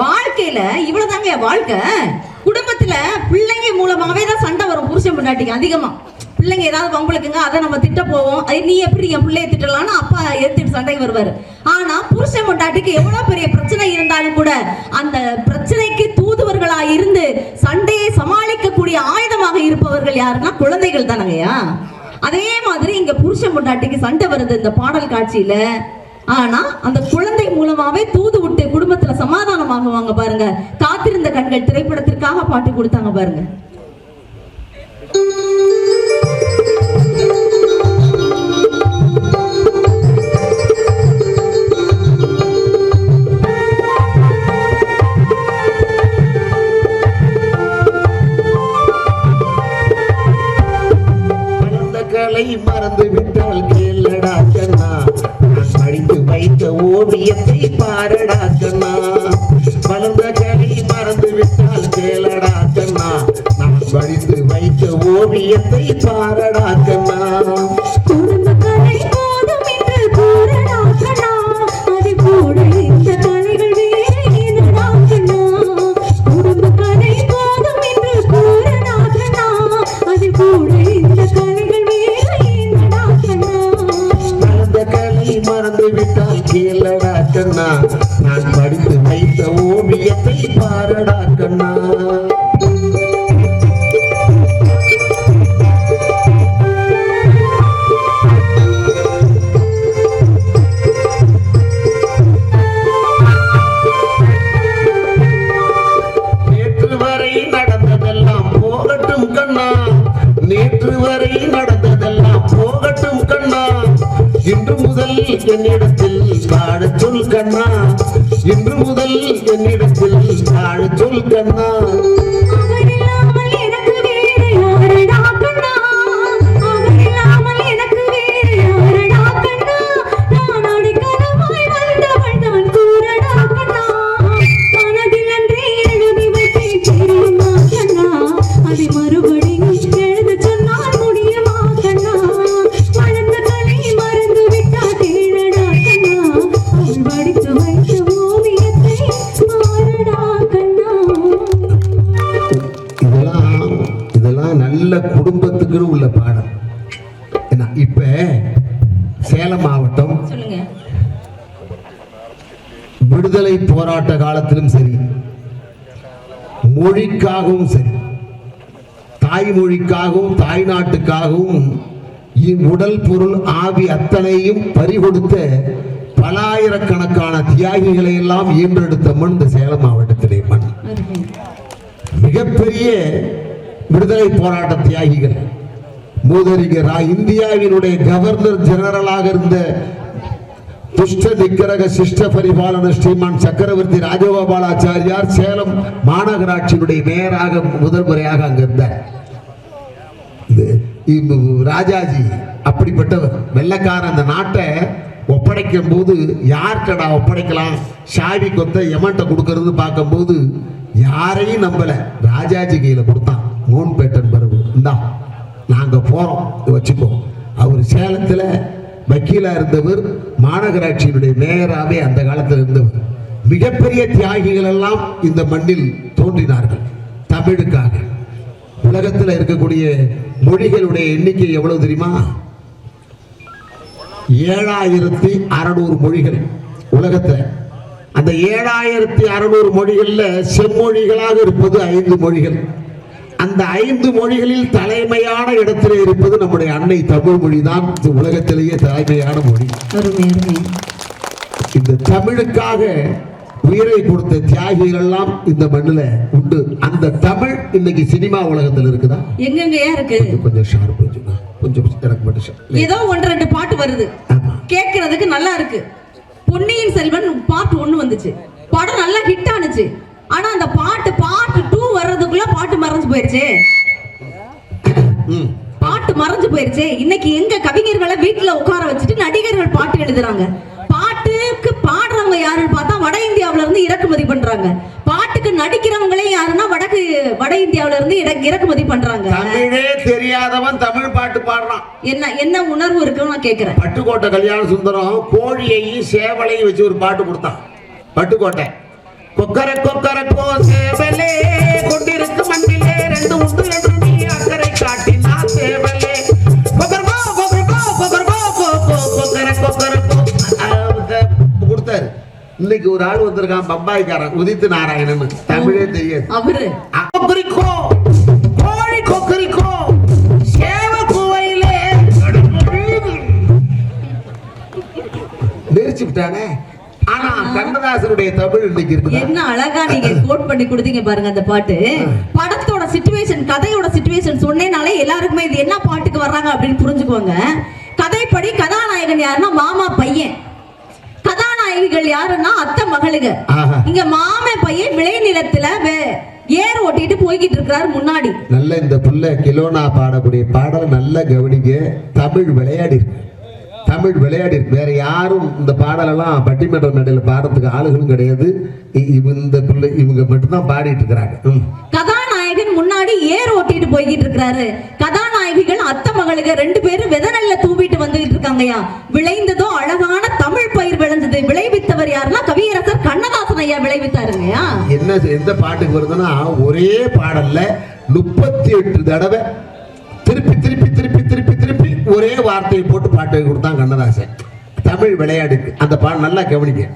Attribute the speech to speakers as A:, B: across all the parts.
A: வாழ்க்கையில இவ்வளவுதாங்க என் வாழ்க்கை. குடும்பத்துல பிள்ளைங்க மூலமாவே தான் சண்டை வரும். புருஷன் பொண்டாட்டிக்கு அதிகமா. பிள்ளைங்க ஏதாவது வம்பளுக்குங்க அதை நம்ம திட்ட போவோம். அது நீ எப்படி என் பிள்ளைய திட்டலாம்னு அப்பா எடுத்துட்டு சண்டை வருவாரு. ஆனா புருஷன் பொண்டாட்டிக்கு எவ்வளவு பெரிய பிரச்சனை இருந்தாலும் கூட அந்த பிரச்சனைக்கு தூதுவர்களா இருந்து சண்டையை சமாளிக்கக்கூடிய ஆயுதமாக இருப்பவர்கள் யாருன்னா குழந்தைகள் தானங்கய்யா. அதே மாதிரி இங்க புருஷன் பொண்டாட்டிக்கு சண்டை வருது இந்த பாடல் காட்சியில. ஆனா அந்த குழந்தை மூலமாவே தூது விட்டு குடும்பத்துல சமாதானமாகுவாங்க பாருங்க. காத்திருந்த கண்கள் திரைப்படத்திற்காக பாட்டு கொடுத்தாங்க பாருங்க.
B: ஓவியத்தை பாரடா கண்ணா மறந்த கலை மறந்து விட்டால் கேளடா கண்ணா நான் படித்து வைத்த ஓவியத்தை பாரடா கண்ணா ஓவியத்தை பாரடா கண்ணா. நேற்று வரை நடந்ததெல்லாம் போகட்டும் கண்ணா. இன்று முதல் என்னிடத்தில் பாடச் சொல் கண்ணா. இன்று முதல் என்னிடத்தில் நாள் சொல் கண்ணா. குடும்பத்துக்குன்னு உள்ள பாடம். என்ன இப்ப சேலம் மாவட்டம் விடுதலை போராட்ட காலத்திலும் சரி மொழிக்காகவும் சரி தாய்மொழிக்காகவும் தாய்நாட்டுக்காகவும் இ- உடல் பொருள் ஆவி அத்தனையும் பறிகொடுத்த பலாயிரக்கணக்கான தியாகிகளை எல்லாம் ஈன்றெடுத்த மண் இந்த சேலம் மாவட்டத்திலே மண். மிகப்பெரிய விடுதலை போராட்ட தியாகிகள் மூதறிஞர் ரா- இந்தியாவினுடைய கவர்னர் ஜெனரலாக இருந்த துஷ்ட நிக்கிரக சிஷ்ட பரிபாலன ஸ்ரீமான் சக்கரவர்த்தி ராஜகோபாலாச்சாரியார் சேலம் மாநகராட்சியினுடைய மேயராக முதல் முறையாக அங்க இருந்தார். இது ராஜாஜி அப்படிப்பட்டவர். வெள்ளக்காரன் அந்த நாட்டை ஒப்படைக்கும் போது யார்கிட்டடா ஒப்படைக்கலாம்? சாவி கொத்த எமன்ட்ட கொடுக்கறது பார்க்கும்போது யாரையும் நம்பல. ராஜாஜி கையில கொடுத்தான். மூன் பேட்டன் பருவு. இந்தா நாங்கள் போகிறோம் இதை அவர் சேலத்தில் வக்கீலாக இருந்தவர் மாநகராட்சியினுடைய மேயராகவே அந்த காலத்தில் இருந்தவர். மிகப்பெரிய தியாகிகள் எல்லாம் இந்த மண்ணில் தோன்றினார்கள். தமிழுக்காக. உலகத்தில் இருக்கக்கூடிய மொழிகளுடைய எண்ணிக்கை எவ்வளவு தெரியுமா? ஏழாயிரத்தி அறநூறு மொழிகள் உலகத்தில். அந்த ஏழாயிரத்தி அறநூறு மொழிகளில் செம்மொழிகளாக இருப்பது ஐந்து மொழிகள். அந்த ஐந்து மொழிகளில் தலைமையான இடத்திலே இருப்பது நம்முடைய அன்னை தமிழ் மொழி தான் இந்த உலகத்திலேயே தலைமையான மொழி. இந்த தமிழுக்காக உயிரை கொடுத்த தியாகிகள் எல்லாம் இந்த மண்ணுல உண்டு. அந்த தமிழ் இன்னைக்கு சினிமா உலகத்தில் இருக்குதா?
A: எங்கெங்கயா இருக்கு?
B: கொஞ்சம் ஷார்ப் கொஞ்சம் எனக்கு மட்டும்.
A: ஏதோ ஒன்று ரெண்டு பாட்டு வருது. கேட்கறதுக்கு நல்லா இருக்கு. பொன்னியின் செல்வன் பார்ட் ஒன்னு வந்துச்சு. படம் நல்லா ஹிட் ஆனுச்சு. ஆனா அந்த பாட்டு பார்ட் டூ வர்றதுக்குள்ள பாட்டு மறைஞ்சு போயிருச்சே.
B: ம்.
A: பாட்டு மறைஞ்சு போயிருச்சே. இன்னைக்கு எங்க கவிஞர்களை வீட்டுல உட்கார வச்சுட்டு நடிகர்கள் பாட்டு எழுதுறாங்க. பாட்டுக்கு பாடுறவங்க யாருன்னு பார்த்தா வட இந்தியாவுல இருந்து இறக்குமதி பண்றாங்க. பாட்டுக்கு நடிக்கிறவங்களே யாருன்னா வடக்கு வட இந்தியாவுல இருந்து இற- இறக்குமதி பண்றாங்க.
B: தமிழே தெரியாதவன் தமிழ் பாட்டு பாடுறான்.
A: என்ன என்ன உணர்வு இருக்குன்னு நான் கேக்குறேன்.
B: பட்டுக்கோட்டை கல்யாண சுந்தரம் கோழியையும் சேவலையும் வச்சு ஒரு பாட்டு கொடுத்தான். பட்டுக்கோட்டை. கொக்கர கொக்கர கோ சேவலே. கொண்டிருக்கு மண்ணிலே ரெண்டு உண்டு என்று நீ அக்கறை காட்டினா சேவலே. கொக்கரகோ கொக்கரகோ கொக்கரகோ கோ கோ கொக்கர கொக்கர கோ கொடுத்தாரு. இன்னைக்கு ஒரு ஆள் வந்திருக்கான் பம்பாய்க்காரன் உதித்து நாராயணன் தமிழே தெரியாது.
A: அவரு.
B: கொக்கரிக்கோ கோழி கொக்கரிக்கோ சேவ குவையிலே. நெரிச்சு விட்டானே? கண்ணதாசனுடைய தமிழ் இன்னைக்கு
A: என்ன அழகா நீங்க கோட் பண்ணி கொடுத்தீங்க பாருங்க அந்த பாட்டு. படத்தோட சிச்சுவேஷன் கதையோட சிச்சுவேஷன் சொன்னேனாலே எல்லாருக்குமே இது என்ன பாட்டுக்கு வர்றாங்க அப்படின்னு புரிஞ்சுக்குவாங்க கதைப்படி கதாநாயகன் யாருன்னா மாமா பையன். கதாநாயகிகள் யாருன்னா அத்தை மகளுங்க. இங்க மாமன் பையன் விளைநிலத்துல ஏர் ஓட்டிட்டு போய்கிட்டு இருக்கிறாரு முன்னாடி.
B: நல்ல இந்த புள்ள கிலோனா பாடக்கூடிய பாடல் நல்லா கவனிங்க. தமிழ் விளையாடி இருக்கு தமிழ் விளையாடி வேற யாரும் இந்த பாடலெல்லாம் பட்டிமன்ற நடையில் பாடுறதுக்கு ஆளுகளும் கிடையாது. இந்த பிள்ளை இவங்க மட்டும்தான் பாடிட்டு இருக்கிறாங்க.
A: கதாநாயகன் முன்னாடி ஏர் ஓட்டிட்டு போய்கிட்டு இருக்காரு கதாநாயகிகள் அத்தை மகளுக ரெண்டு பேரும் வித நெல்ல தூவிட்டு வந்துகிட்டு இருக்காங்கயா விளைந்ததோ அழகான தமிழ் பயிர் விளைஞ்சது. விளைவித்தவர் யாருன்னா கவியரசர் கண்ணதாசன் ஐயா விளைவித்தாருங்கய்யா.
B: என்ன எந்த பாட்டுக்கு வருதுன்னா ஒரே பாடல்ல முப்பத்தி எட்டு தடவை திருப்பி திருப்பி திருப்பி ஒரே வார்த்தையை போட்டு பாட்டு கொடுத்தான் கண்ணதாசன். தமிழ் விளையாடுக்கு அந்த பாடம் நல்லா கவனிக்க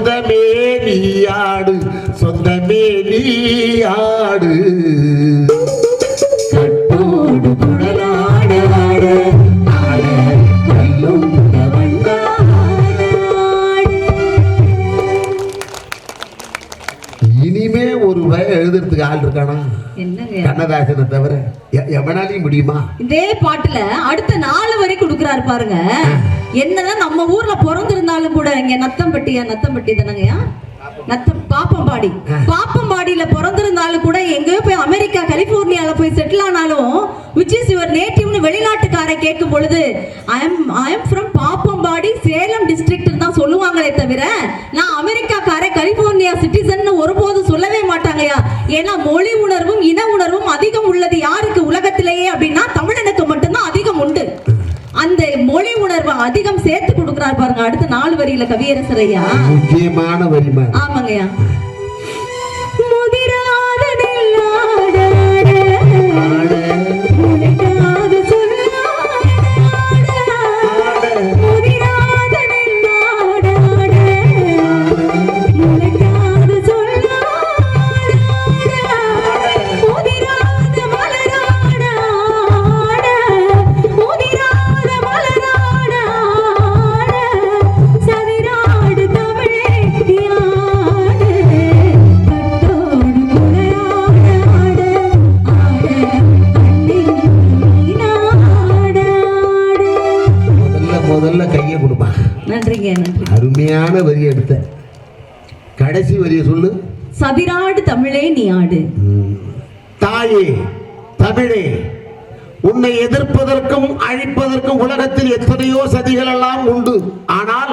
A: சொந்தமே
B: ஆடு சொந்தமே நீ ஆடு. எழுதுறதுக்கு ஆள் இருக்கானா? கண்ணதாசனை தவிர எவனாலையும் முடியுமா?
A: இதே பாட்டுல அடுத்த நாலு வரை கொடுக்குறாரு பாருங்க. என்னதான் நம்ம ஊர்ல பிறந்திருந்தாலும் கூட இங்க நத்தம்பட்டியா நத்தம்பட்டி தானங்கய்யா நத்தம் பாப்பம்பாடி. பாப்பம்பாடியில பிறந்திருந்தாலும் கூட எங்கேயோ போய் அமெரிக்கா கலிபோர்னியால போய் செட்டில் ஆனாலும் விச் இஸ் யுவர் நேட்டிவ்னு வெளிநாட்டுக்காரை கேட்கும் பொழுது I am I am from Pappampadi Salem district தான் சொல்லுவாங்களே தவிர நான் அமெரிக்காக்கார கலிபோர்னியா சிட்டிசன் ஒருபோதும் மாட்டாங்கய்யா ஏன்னா மொழி உணர்வும் இன உணர்வும் அதிகம் உள்ளது யாருக்கு உலகத்திலேயே அப்படின்னா தமிழனுக்கு மட்டும்தான் அதிகம் உண்டு. அந்த மொழி உணர்வை அதிகம் சேர்த்து கொடுக்குறாரு பாருங்க அடுத்த நாலு வரியில கவியரசர் ஐயா.
B: முக்கியமான வரிமா?
A: ஆமாங்கய்யா. நன்றிங்க நன்றி.
B: அருமையான வரி எடுத்த. கடைசி வரியை சொல்லு.
A: சதிராடு தமிழே நீ ஆடு.
B: தாயே தமிழே உன்னை எதிர்ப்பதற்கும் அழிப்பதற்கும் உலகத்தில் எத்தனையோ சதிகள் எல்லாம் உண்டு. ஆனால்